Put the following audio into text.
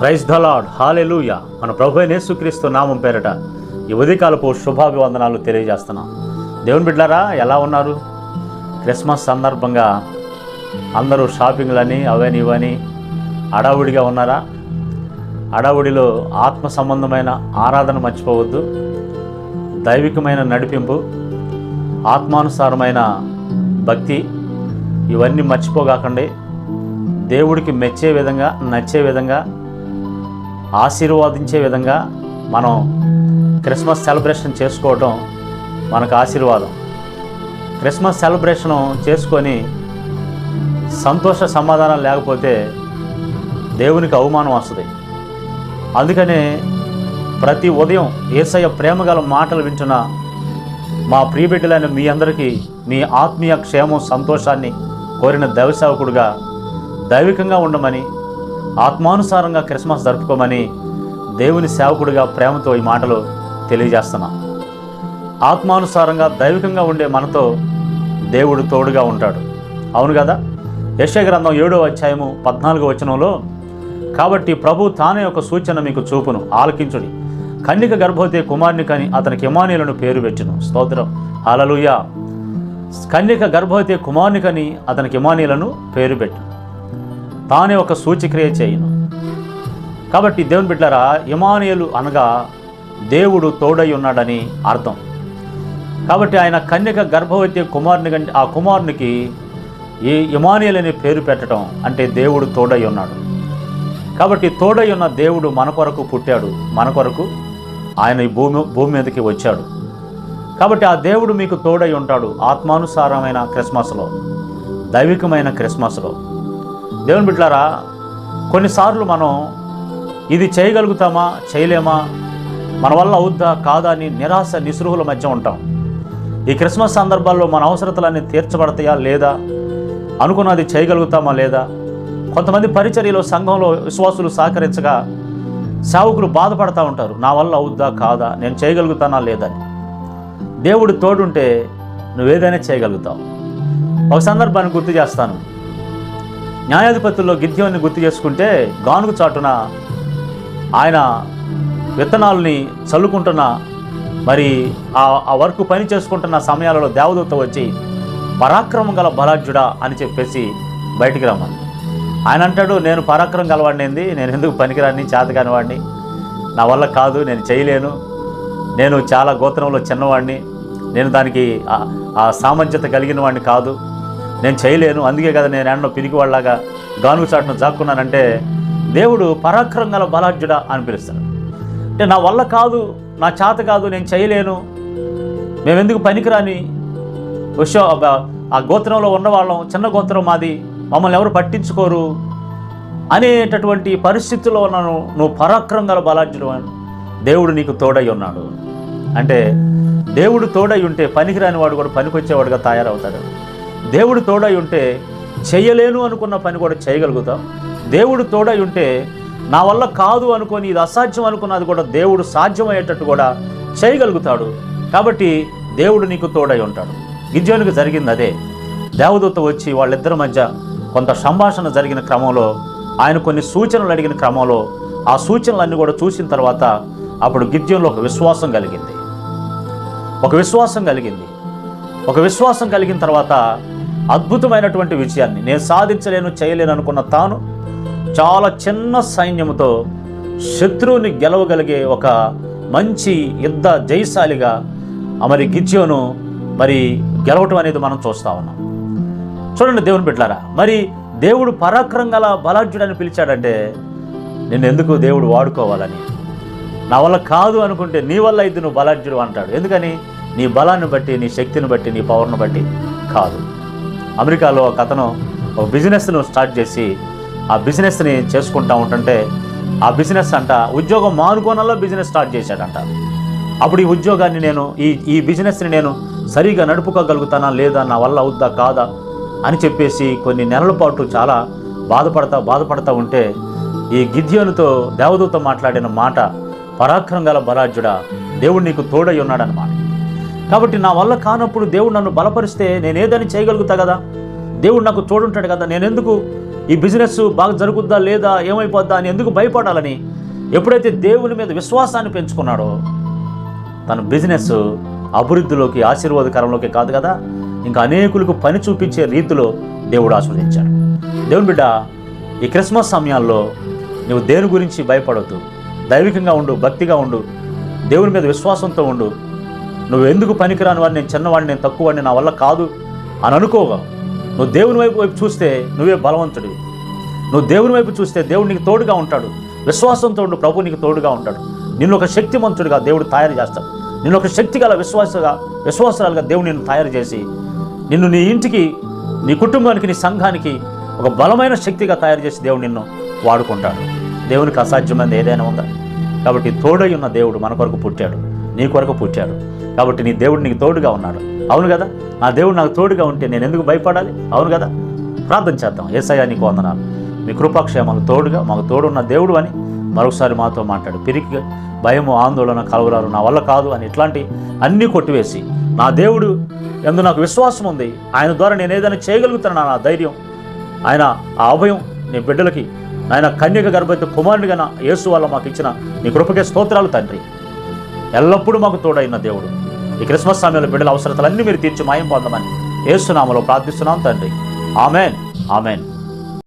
Praise the lord hallelujah మన ప్రభు నేసుక్రీస్తు నామం పేరట ఈ ఉదయకాలపు శుభాభివందనాలు తెలియజేస్తున్నాం. దేవుని బిడ్డారా ఎలా ఉన్నారు? క్రిస్మస్ సందర్భంగా అందరూ షాపింగ్లని అవని ఇవని అడావుడిగా ఉన్నారా? అడావుడిలో ఆత్మ సంబంధమైన ఆరాధన మర్చిపోవద్దు. దైవికమైన నడిపింపు ఆత్మానుసారమైన భక్తి ఇవన్నీ మర్చిపోగాకండి. దేవుడికి మెచ్చే విధంగా నచ్చే విధంగా ఆశీర్వాదించే విధంగా మనం క్రిస్మస్ సెలబ్రేషన్ చేసుకోవటం మనకు ఆశీర్వాదం. క్రిస్మస్ సెలబ్రేషన్ చేసుకొని సంతోష సమాధానం లేకపోతే దేవునికి అవమానం వస్తుంది. అందుకనే ప్రతి ఉదయం ఏసయ్య ప్రేమగల మాటలు వింటున్న మా ప్రియబిడ్డలైన మీ అందరికీ మీ ఆత్మీయ క్షేమం సంతోషాన్ని కోరిన దైవసేవకుడుగా దైవికంగా ఉండమని ఆత్మానుసారంగా క్రిస్మస్ జరుపుకోమని దేవుని సేవకుడిగా ప్రేమతో ఈ మాటలు తెలియజేస్తున్నాం. ఆత్మానుసారంగా దైవికంగా ఉండే మనతో దేవుడు తోడుగా ఉంటాడు. అవును కదా? యశ గ్రంథం ఏడో అధ్యాయము పద్నాలుగో వచనంలో కాబట్టి ప్రభు తానే ఒక సూచన మీకు చూపును ఆలకించుడి. కన్నిక గర్భవతి కుమారుని కని అతనికి ఇమానీలను పేరు పెట్టును. స్తోత్రం. అలలుయ కన్యక గర్భవతి కుమారుని కని అతనికి ఇమానీలను పేరు పెట్టు. తానే ఒక సూచిక్రియ చేయను. కాబట్టి దేవుని బిడ్డరా ఇమానుయలు అనగా దేవుడు తోడై ఉన్నాడని అర్థం. కాబట్టి ఆయన కన్యక గర్భవతి కుమారుని కంటే ఆ కుమారునికి ఈ ఇమానియల్ అనే పేరు పెట్టడం అంటే దేవుడు తోడై ఉన్నాడు కాబట్టి తోడై ఉన్న దేవుడు మన కొరకు పుట్టాడు మన కొరకు ఆయన ఈ భూమి భూమి మీదకి వచ్చాడు. కాబట్టి ఆ దేవుడు మీకు తోడై ఉంటాడు ఆత్మానుసారమైన క్రిస్మస్లో దైవికమైన క్రిస్మస్లో. దేవుని బిడ్డారా కొన్నిసార్లు మనం ఇది చేయగలుగుతామా చేయలేమా మన వల్ల అవుద్దా కాదా అని నిరాశ నిస్పృహల మధ్య ఉంటాం. ఈ క్రిస్మస్ సందర్భాల్లో మన అవసరతలన్నీ తీర్చబడతాయా లేదా అనుకున్నది చేయగలుగుతామా లేదా కొంతమంది పరిచర్యలో సంఘంలో విశ్వాసులు సహకరించగా సేవకులు బాధపడతా ఉంటారు. నా వల్ల అవుద్దా కాదా నేను చేయగలుగుతానా లేదని దేవుడు తోడుంటే నువ్వేదైనా చేయగలుగుతావు. ఒక సందర్భాన్ని గుర్తు చేస్తాను. న్యాయాధిపతుల్లో గిద్యోన్ని గుర్తు చేసుకుంటే గానుగు చాటున ఆయన విత్తనాలని చల్లుకుంటున్న మరి ఆ ఆ వర్క్ పని చేసుకుంటున్న సమయాలలో దేవదూత వచ్చి పరాక్రమం గల బలాఢ్యుడా అని చెప్పేసి బయటికి రమ్మని ఆయన అంటాడు నేను పరాక్రమం గలవాడిని నేను ఎందుకు పనికిరాని చేతకాని వాడిని? నా వల్ల కాదు నేను చేయలేను. నేను చాలా గోత్రంలో చిన్నవాడిని. నేను దానికి ఆ- ఆ సామర్థ్యత కలిగిన వాడిని కాదు. నేను చేయలేను అందుకే కదా నేను ఎన్నో పిరికి పిరికివాళ్ళలాగా గానుగు చాటును జాక్కున్నానంటే దేవుడు పరాక్రమం గల బలాఢ్యుడా అని పిలుస్తాడు. అంటే నా వల్ల కాదు నా చేత కాదు నేను చేయలేను మేమెందుకు పనికిరాని? విషయం ఆ గోత్రంలో ఉన్నవాళ్ళం చిన్న గోత్రం మాది మమ్మల్ని ఎవరు పట్టించుకోరు అనేటటువంటి పరిస్థితుల్లో ఉన్నాను నువ్వు పరాక్రమం గల బలాఢ్యుడు అని దేవుడు నీకు తోడై ఉన్నాడు. అంటే దేవుడు తోడై ఉంటే పనికిరాని వాడు కూడా పనికొచ్చేవాడుగా తయారవుతాడు. దేవుడు తోడై ఉంటే చేయలేను అనుకున్న పని కూడా చేయగలుగుతాం. దేవుడు తోడై ఉంటే నా వల్ల కాదు అనుకొని ఇది అసాధ్యం అనుకున్నది కూడా దేవుడు సాధ్యమయ్యేటట్టు కూడా చేయగలుగుతాడు. కాబట్టి దేవుడు నీకు తోడై ఉంటాడు. గిద్యోనికి జరిగింది అదే. దేవదూత వచ్చి వాళ్ళిద్దరి మధ్య కొంత సంభాషణ జరిగిన క్రమంలో ఆయన కొన్ని సూచనలు అడిగిన క్రమంలో ఆ సూచనలన్నీ కూడా చూసిన తర్వాత అప్పుడు గిద్యంలో ఒక విశ్వాసం కలిగింది. ఒక విశ్వాసం కలిగింది. ఒక విశ్వాసం కలిగిన తర్వాత అద్భుతమైనటువంటి విజయాన్ని. నేను సాధించలేను చేయలేను అనుకున్న తాను చాలా చిన్న సైన్యంతో శత్రువుని గెలవగలిగే ఒక మంచి యుద్ధ జయశాలిగా మరి గిజ్యోను మరి గెలవటం అనేది మనం చూస్తా ఉన్నాం. చూడండి దేవుని బిడ్డలారా మరి దేవుడు పరాక్రమం గల బలాఢ్యుడని పిలిచాడంటే నేను ఎందుకు దేవుడు వాడుకోవాలని? నా వల్ల కాదు అనుకుంటే నీ వల్ల ఇది నువ్వు బలాఢ్యుడు అంటాడు. ఎందుకని? నీ బలాన్ని బట్టి నీ శక్తిని బట్టి నీ పవర్ను బట్టి కాదు. అమెరికాలో ఒక అతను ఒక బిజినెస్ను స్టార్ట్ చేసి ఆ బిజినెస్ని చేసుకుంటా ఉంటుంటే ఆ బిజినెస్ అంట ఉద్యోగం మానుకోనల్లో బిజినెస్ స్టార్ట్ చేశాడంట. అప్పుడు ఈ ఉద్యోగాన్ని నేను ఈ ఈ బిజినెస్ని నేను సరిగా నడుపుకోగలుగుతానా లేదా నా వల్ల అవుద్దా కాదా అని చెప్పేసి కొన్ని నెలల పాటు చాలా బాధపడతా బాధపడతా ఉంటే ఈ గిద్యోనుతో దేవదూత మాట్లాడిన మాట పరాక్రమం గల బలాజ్యుడా దేవుడు నీకు తోడై ఉన్నాడనమాట కాబట్టి నా వల్ల కానప్పుడు దేవుడు నన్ను బలపరిస్తే నేను ఏదని చేయగలుగుతా కదా? దేవుడు నాకు తోడుంటాడు కదా? నేను ఎందుకు ఈ బిజినెస్ బాగా జరుగుద్దా లేదా? ఏమైపోద్దా అని ఎందుకు భయపడాలని? ఎప్పుడైతే దేవుని మీద విశ్వాసాన్ని పెంచుకున్నాడో తన బిజినెస్ అభివృద్ధిలోకి ఆశీర్వాదకరంలోకి కాదు కదా? ఇంకా అనేకులకు పని చూపించే రీతిలో దేవుడు ఆస్వాదించాడు దేవుని బిడ్డ ఈ క్రిస్మస్ సమయాల్లో నువ్వు దేని గురించి భయపడవద్దు దైవికంగా ఉండు భక్తిగా ఉండు దేవుని మీద విశ్వాసంతో ఉండు. నువ్వు ఎందుకు పనికిరాని వాడిని? నేను చిన్నవాడిని నేను తక్కువవాడిని నా వల్ల కాదు అని అనుకోగా నువ్వు దేవుని వైపు వైపు చూస్తే నువ్వే బలవంతుడివి. నువ్వు దేవుని వైపు చూస్తే దేవుడు నీకు తోడుగా ఉంటాడు. విశ్వాసంతో ఉండు ప్రభు నీకు తోడుగా ఉంటాడు. నిన్ను ఒక శక్తిమంతుడిగా దేవుడు తయారు చేస్తాడు. నిన్ను ఒక శక్తి గల విశ్వాసగా విశ్వాసాలుగా దేవుడు నిన్ను తయారు చేసి నిన్ను నీ ఇంటికి నీ కుటుంబానికి నీ సంఘానికి ఒక బలమైన శక్తిగా తయారు చేసి దేవుడు నిన్ను వాడుకుంటాడు. దేవునికి అసాధ్యమైనది ఏదైనా ఉందా? కాబట్టి తోడై ఉన్న దేవుడు మన కొరకు పుట్టాడు. నీ కొరకు పుట్టాడు. కాబట్టి నీ దేవుడు నీకు తోడుగా ఉన్నాడు. అవును కదా? నా దేవుడు నాకు తోడుగా ఉంటే నేను ఎందుకు భయపడాలి? అవును కదా? ప్రార్థన చేద్దాం. ఏసయ్యా నీకు వందనాలు. మీ కృపాక్షేమాలు తోడుగా మాకు తోడున్న దేవుడు అని మరొకసారి మాతో మాట్లాడు. పిరికి భయము ఆందోళన కలవరాలు నా వల్ల కాదు అని ఇట్లాంటి అన్నీ కొట్టివేసి నా దేవుడు ఎందు నాకు విశ్వాసం ఉంది. ఆయన ద్వారా నేను ఏదైనా చేయగలుగుతాను నా ధైర్యం. ఆయన ఆ అభయం నీ బిడ్డలకి ఆయన కన్యక గర్భత కుమారునిగా నా యేసు వల్ల మాకు ఇచ్చిన నీ కృపకే స్తోత్రాలు తండ్రి. ఎల్లప్పుడూ మాకు తోడైన దేవుడు. ఈ క్రిస్మస్ సమయంలో బిడ్డల అవసరతలన్నీ మీరు తీర్చి మాయం పొందమని ఏసునామలో ప్రార్థిస్తున్నాం తండ్రి. ఆమెన్. ఆమెన్.